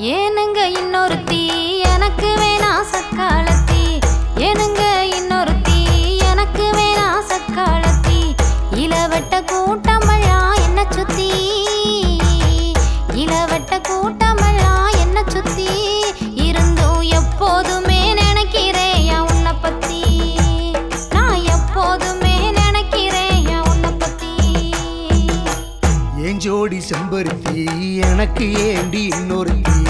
ஏனுங்க இன்னொருத்தி எனக்கு வேணா சக்காலத்தி. ஏனுங்க இன்னொருத்தி எனக்கு வேணா சக்காலத்தி. இளவட்ட கூட்டமழா என்ன சுத்தி? இளவட்ட கூட்டமழா என்ன சுத்தி? இருந்தும் எப்போதுமே நினைக்கிறேன் உன்னை பத்தி? நான் எப்போதுமே நினைக்கிறேன் என் உன்னை பத்தி? ஏன் ஜோடி செம்பருத்தி எனக்கு ஏண்டி இன்னொருத்தி?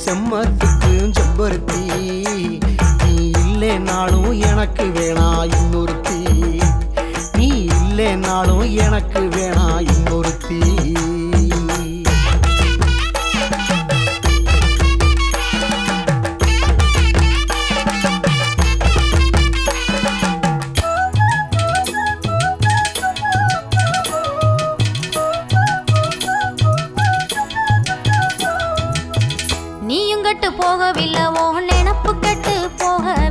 ஏழேழு நீயும் கட்டு போகவில்லை. ஓ நினப்பு கட்டு போகவில்லை.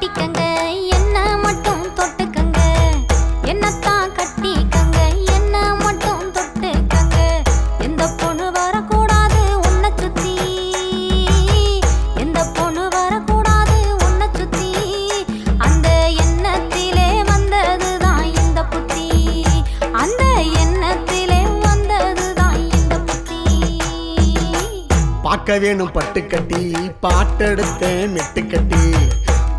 கட்டிக்கங்க. என்ன மட்டும் தொட்டுக்கங்க. என்னத்தான் கட்டிக்கங்க. என்ன மட்டும் தொட்டுக்கங்க. எந்த பொண்ணு வரக்கூடாது உன்னை சுத்தி. எந்த பொண்ணு வரக்கூடாது உன்னை சுத்தி. அந்த எண்ணத்திலே வந்ததுதான் இந்த புத்தி. அந்த எண்ணத்திலே வந்ததுதான் இந்த புத்தி. பார்க்க வேணும் பட்டுக்கட்டி பாட்டெடுத்தேன் மெட்டுக்கட்டி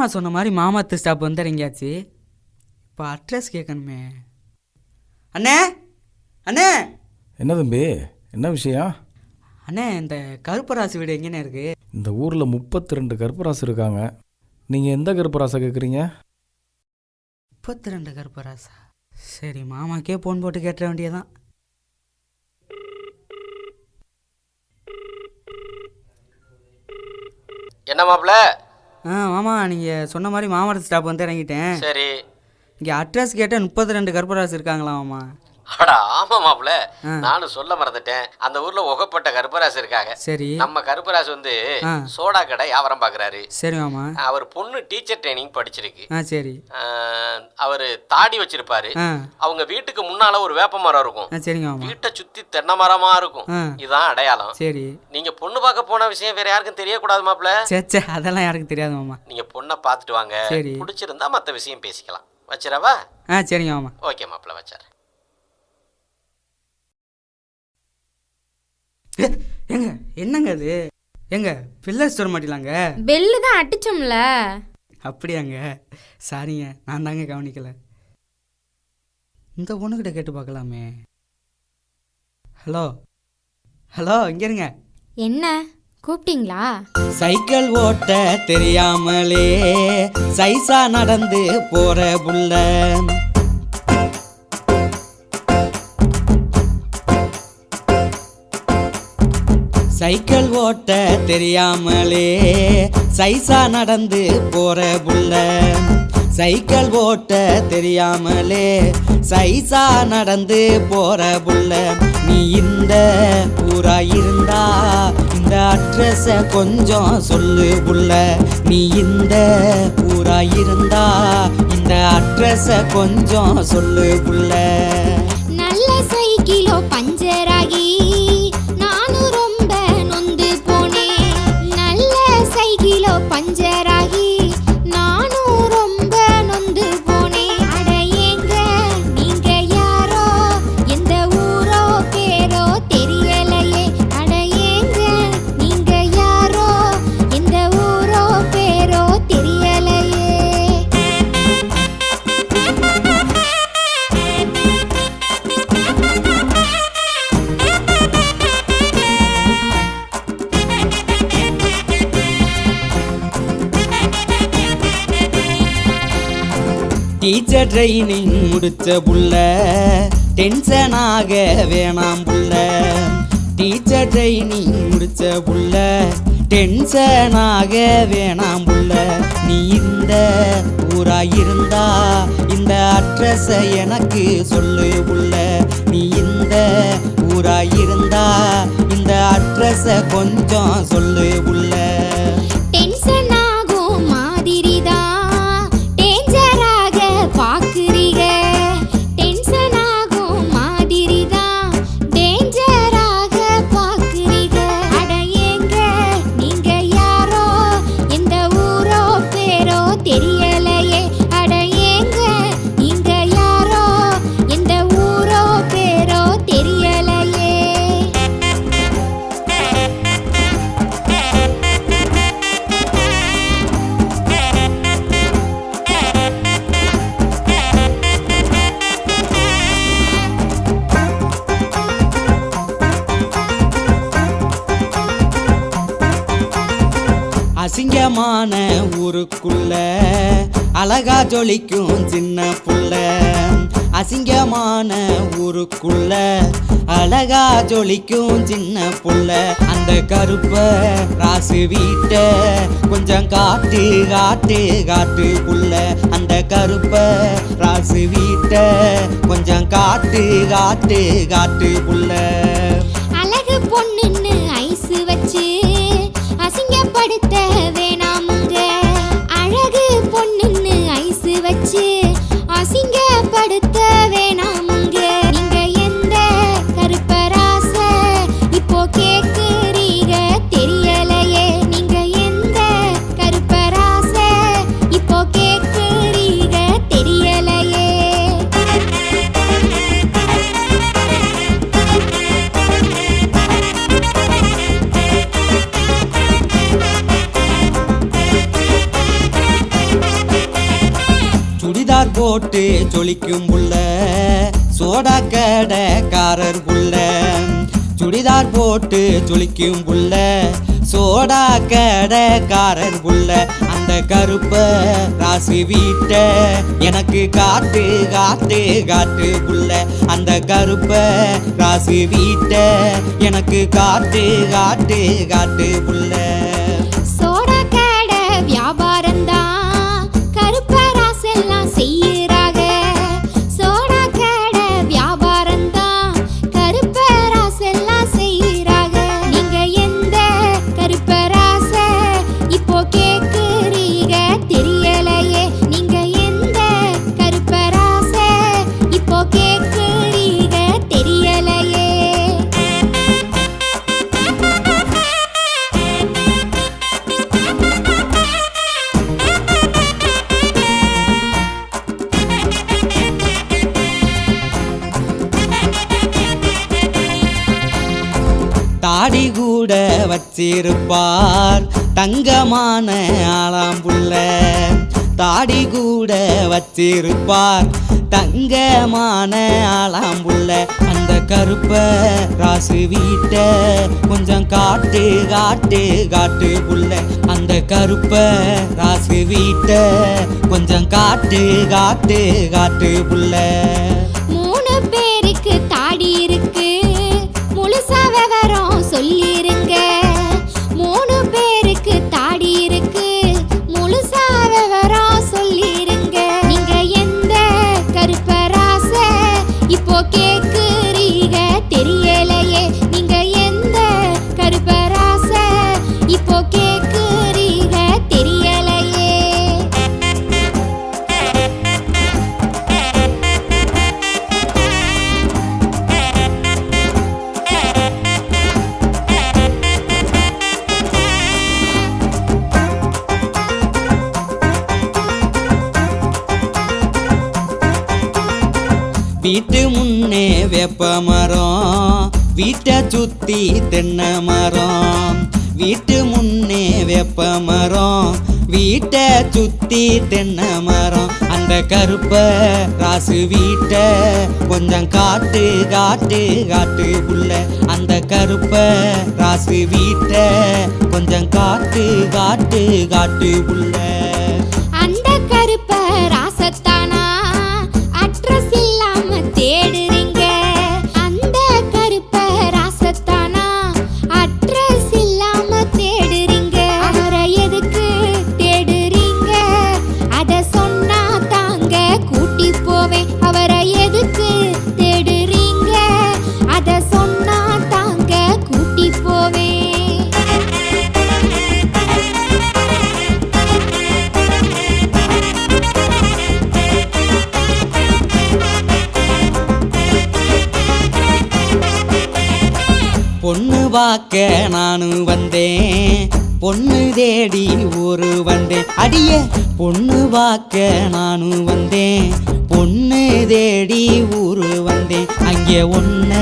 மாமா சொன்ன மாதிரி மாமாத்து ஸ்டாப் வந்து இறங்கியாச்சு. இப்போ அட்ரஸ் கேட்கணுமே அண்ணே அண்ணே. என்ன தம்பி என்ன விஷயம்? அண்ணே இந்த கருப்பராசு வீடு எங்கேண்ணே இருக்கு? இந்த ஊரில் முப்பத்தி ரெண்டு கருப்பராசு இருக்காங்க. நீங்கள் எந்த கருப்பராசை கேட்குறீங்க முப்பத்தி ரெண்டு கருப்பராசா? சரி மாமாக்கே ஃபோன் போட்டு கேட்டுற வேண்டியதான் என்ன மாப்பிள ஆ மாமா நீங்கள் சொன்ன மாதிரி மாமாத்து ஸ்டாப் வந்து இறங்கிட்டேன். சரி. இங்கே அட்ரஸ் கேட்டால் முப்பத்தி ரெண்டு கருப்பராசு இருக்காங்களா மாமா அடா ஆமா மாப்பிள ஆ. நானும் சொல்ல மறந்துட்டேன். அந்த ஊர்ல உகப்பட்ட கருப்பராசு இருக்காங்க. சரி. நம்ம கருப்பராசு வந்து. சோடா கடை வியாபாரம் பாக்குறாரு. சரி மாமா. அவர் பொண்ணு டீச்சர் ட்ரைனிங் படிச்சிருக்கு. சரி. அவர் தாடி வச்சிருப்பாரு. அவங்க வீட்டுக்கு முன்னால ஒரு வேப்ப மரம் இருக்கும். சரிங்க வீட்டை சுத்தி தென்னை மரமா இருக்கும். இதுதான் அடையாளம். சரி. நீங்க பொண்ணு பார்க்க போன விஷயம் வேற யாருக்கும் தெரியக்கூடாது மாப்பிள சே சே அதெல்லாம் யாருக்கும் தெரியாது மாமா. நீங்க பொண்ணை பார்த்துட்டு வாங்க. சரி. பிடிச்சிருந்தா மத்த விஷயம் பேசிக்கலாம். வச்சிரவா ஆ சரிங்க மாமா. ஓகே மாப்பிள வச்சார். ஏங்க என்னங்க அது? ஏங்க பில்லர் ஸ்டோர் மாட்டிலாங்க? பெல்லு தான் அடிச்சோம்ல. அப்படியாங்க. சாரிங்க நான் தாங்க கவனிக்கல. இந்த பொண்ணுக்கிட்ட கேட்டு பார்க்கலாமே. ஹலோ? ஹலோ இங்க இருங்க. என்ன? கூப்பிட்டீங்களா? சைக்கிள் ஓட்ட தெரியாமலே சைசா நடந்து போற புள்ள. சைக்கிள் ஓட்ட தெரியாமலே சைசா நடந்து போற புள்ள. சைக்கிள் ஓட்ட தெரியாமலே சைசா நடந்து போற புள்ள. நீ இந்த ஊரா இருந்தா இந்த அட்ரஸ கொஞ்சம் சொல்லு புள்ள. நீ இந்த ஊரா இருந்தா இந்த அட்ரஸ கொஞ்சம் சொல்லு புள்ள. டீச்சர் ட்ரைனிங் முடிச்ச புள்ள. டென்ஷனாக வேணாம் புள்ள. டீச்சர் ட்ரைனிங் முடிச்ச புள்ள. டென்ஷனாக வேணாம் புள்ள. நீ இந்த ஊராயிருந்தா இந்த அட்ரஸ எனக்கு சொல்லு புள்ள. நீ இந்த ஊராயிருந்தா இந்த அட்ரஸ கொஞ்சம் சொல்லு புள்ள. அசிங்கமான ஊருக்குள்ள அழகா ஜொலிக்கும் சின்ன புள்ள. அசிங்கமான ஊருக்குள்ள அழகா ஜொலிக்கும் சின்ன புள்ள. அந்த கருப்ப ராசு வீட்ட கொஞ்சம் காட்டு காட்டு காட்டு புள்ள. அந்த கருப்ப ராசு வீட்ட கொஞ்சம் காட்டு காட்டு காட்டு புள்ள. சுடிதார் போட்டு ஜொலிக்கும் புள்ள சோடா கடைக்காரர் புள்ள சுடிதார் போட்டு ஜொலிக்கும் புள்ள சோடா கடைக்காரர் புள்ள அந்த கருப்ப ராசி வீட்ட எனக்கு காட்டு காட்டு காட்டு புள்ள அந்த கருப்ப ராசி வீட்ட எனக்கு காட்டு காட்டு காட்டு புள்ள தாடி கூட வச்சிருப்பார். தங்கமான ஆளாம்புள்ள தாடி கூட வச்சிருப்பார். தங்கமான ஆளாம்புள்ள அந்த கருப்ப ராசு வீட்ட கொஞ்சம் காட்டு காட்டு காட்டு புள்ள. அந்த கருப்ப ராசு வீட்ட கொஞ்சம் காட்டு காட்டு காட்டு புள்ள. வீட்டு முன்னே வேப்ப மரம் வீட்டை சுத்தி தென்னை மரம். வீட்டு முன்னே வேப்ப மரம் வீட்டை சுத்தி தென்னை மரம். அந்த கருப்ப ராசு வீட்டை கொஞ்சம் காட்டு காட்டு காட்டு புள்ள. அந்த கருப்ப ராசு வீட்டை கொஞ்சம் காட்டு காட்டு காட்டு புள்ள. பார்க்க நானும் வந்தேன். பொண்ணு தேடி ஊரு வந்தேன். அடிய பொண்ணு பார்க்க நானும் வந்தேன். பொண்ணு தேடி ஊரு வந்தேன். அங்கே ஒன்ன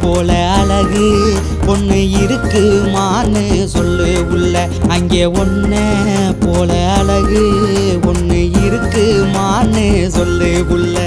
போல அழகு பொண்ணு இருக்குமான்னு சொல்லு உள்ள. அங்கே ஒன்ன போல அழகு ஒன்று இருக்குமான்னு சொல்லு உள்ள.